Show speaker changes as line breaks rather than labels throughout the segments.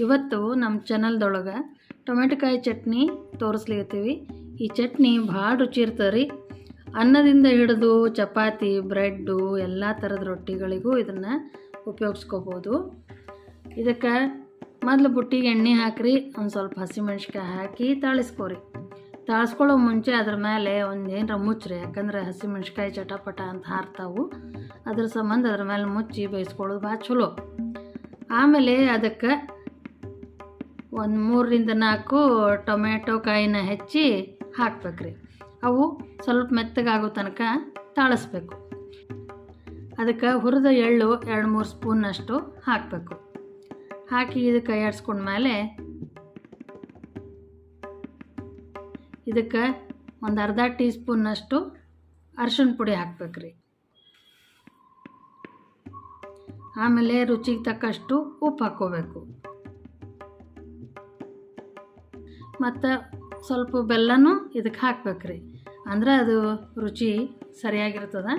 ಇವತ್ತು ನಮ್ಮ ಚಾನಲ್ದೊಳಗೆ ಟೊಮೆಟೊಕಾಯಿ ಚಟ್ನಿ ತೋರಿಸ್ಲಿಕತ್ತೀವಿ. ಈ ಚಟ್ನಿ ಭಾಳ ರುಚಿ ಇರ್ತದೆ ರೀ ಅನ್ನದಿಂದ ಹಿಡಿದು ಚಪಾತಿ, ಬ್ರೆಡ್ಡು, ಎಲ್ಲ ಥರದ ರೊಟ್ಟಿಗಳಿಗೂ ಇದನ್ನು ಉಪಯೋಗಿಸ್ಕೋಬೋದು. ಇದಕ್ಕೆ ಮೊದಲು ಬುಟ್ಟಿಗೆ ಎಣ್ಣೆ ಹಾಕ್ರಿ, ಒಂದು ಸ್ವಲ್ಪ ಹಸಿಮೆಣ್ಸಿಕಾಯಿ ಹಾಕಿ ತಾಳಿಸ್ಕೊರಿ. ತಾಳಿಸ್ಕೊಳ್ಳೋ ಮುಂಚೆ ಅದ್ರ ಮೇಲೆ ಒಂದು ಏನರ ಮುಚ್ಚ್ರಿ ಯಾಕಂದ್ರೆ ಹಸಿಮೆಣ್ಸಿಕಾಯಿ ಚಟಪಟ ಅಂತ ಹಾರ್ತಾವು. ಅದ್ರ ಸಂಬಂಧ ಅದ್ರ ಮೇಲೆ ಮುಚ್ಚಿ ಬೇಯಿಸ್ಕೊಳ್ಳೋದು ಭಾಳ ಚಲೋ. ಆಮೇಲೆ ಅದಕ್ಕೆ ಒಂದು ಮೂರರಿಂದ ನಾಲ್ಕು ಟೊಮೆಟೊ ಕಾಯಿನ ಹೆಚ್ಚಿ ಹಾಕ್ಬೇಕ್ರಿ. ಅವು ಸ್ವಲ್ಪ ಮೆತ್ತಗಾಗೋ ತನಕ ತಾಳಿಸ್ಬೇಕು. ಅದಕ್ಕೆ ಹುರಿದ ಎಳ್ಳು ಎರಡು ಮೂರು ಸ್ಪೂನಷ್ಟು ಹಾಕಬೇಕು. ಹಾಕಿ ಇದಕ್ಕೆ ಮೇಲೆ ಇದಕ್ಕೆ ಒಂದು ಅರ್ಧ ಟೀ ಸ್ಪೂನಷ್ಟು ಅರ್ಶಿಣ ಪುಡಿ ಹಾಕ್ಬೇಕ್ರಿ. ಆಮೇಲೆ ರುಚಿಗೆ ತಕ್ಕಷ್ಟು ಉಪ್ಪು ಹಾಕ್ಕೋಬೇಕು. ಮತ್ತು ಸ್ವಲ್ಪ ಬೆಲ್ಲನೂ ಇದಕ್ಕೆ ಹಾಕ್ಬೇಕ್ರಿ. ಅಂದ್ರೆ ಅದು ರುಚಿ ಸರಿಯಾಗಿರ್ತದೆ.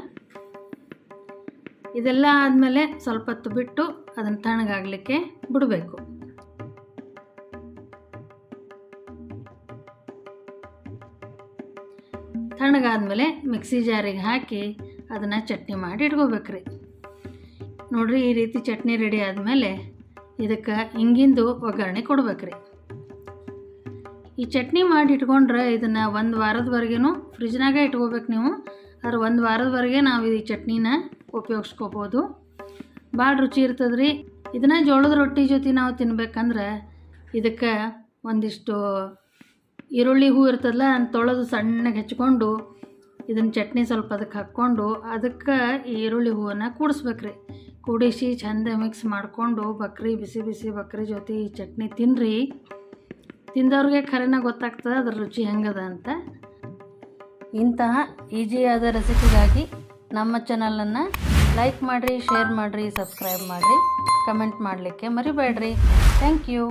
ಇದೆಲ್ಲ ಆದಮೇಲೆ ಸ್ವಲ್ಪ ಹೊತ್ತು ಬಿಟ್ಟು ಅದನ್ನು ತಣ್ಣಗಾಗಲಿಕ್ಕೆ ಬಿಡಬೇಕು. ತಣ್ಣಗಾದ್ಮೇಲೆ ಮಿಕ್ಸಿ ಜಾರಿಗೆ ಹಾಕಿ ಅದನ್ನು ಚಟ್ನಿ ಮಾಡಿ ಇಟ್ಕೋಬೇಕ್ರಿ. ನೋಡಿರಿ ಈ ರೀತಿ ಚಟ್ನಿ ರೆಡಿ ಆದಮೇಲೆ ಇದಕ್ಕೆ ಹಿಂಗಿಂದು ಒಗ್ಗರಣೆ ಕೊಡ್ಬೇಕ್ರಿ. ಈ ಚಟ್ನಿ ಮಾಡಿ ಇಟ್ಕೊಂಡ್ರೆ ಇದನ್ನು ಒಂದು ವಾರದವರೆಗೂ ಫ್ರಿಜ್ನಾಗೆ ಇಟ್ಕೋಬೇಕು ನೀವು. ಆದ್ರೆ ಒಂದು ವಾರದವರೆಗೆ ನಾವು ಈ ಚಟ್ನಿನ ಉಪಯೋಗಿಸ್ಕೋಬೋದು. ಭಾಳ ರುಚಿ ಇರ್ತದೆ ರೀ ಇದನ್ನು ಜೋಳದ ರೊಟ್ಟಿ ಜೊತೆ ನಾವು ತಿನ್ಬೇಕಂದ್ರೆ ಇದಕ್ಕೆ ಒಂದಿಷ್ಟು ಈರುಳ್ಳಿ ಹೂ ಇರ್ತದಲ್ಲ ಅದನ್ನ ತೊಳೆದು ಸಣ್ಣಗೆ ಹೆಚ್ಕೊಂಡು ಇದನ್ನು ಚಟ್ನಿ ಸ್ವಲ್ಪ ಅದಕ್ಕೆ ಹಾಕ್ಕೊಂಡು ಅದಕ್ಕೆ ಈ ಈರುಳ್ಳಿ ಹೂವನ್ನು ಕೂಡಿಸ್ಬೇಕ್ರಿ. ಕೂಡಿಸಿ ಚೆಂದ ಮಿಕ್ಸ್ ಮಾಡಿಕೊಂಡು ಬಕ್ರಿ, ಬಿಸಿ ಬಿಸಿ ಬಕ್ರಿ ಜೊತೆ ಈ ಚಟ್ನಿ ತಿನ್ನಿರಿ ತಿಂದವ್ರಿಗೆ ಖರೇನ ಗೊತ್ತಾಗ್ತದೆ, ಅದ್ರ ರುಚಿ ಹೆಂಗದ ಅಂತ. ಇಂತಹ ಈಜಿಯಾದ ರೆಸಿಪಿಗಾಗಿ ನಮ್ಮ ಚಾನಲನ್ನು ಲೈಕ್ ಮಾಡಿರಿ, ಶೇರ್ ಮಾಡಿರಿ, ಸಬ್ಸ್ಕ್ರೈಬ್ ಮಾಡಿರಿ, ಕಮೆಂಟ್ ಮಾಡಲಿಕ್ಕೆ ಮರಿಬೇಡ್ರಿ. Thank you.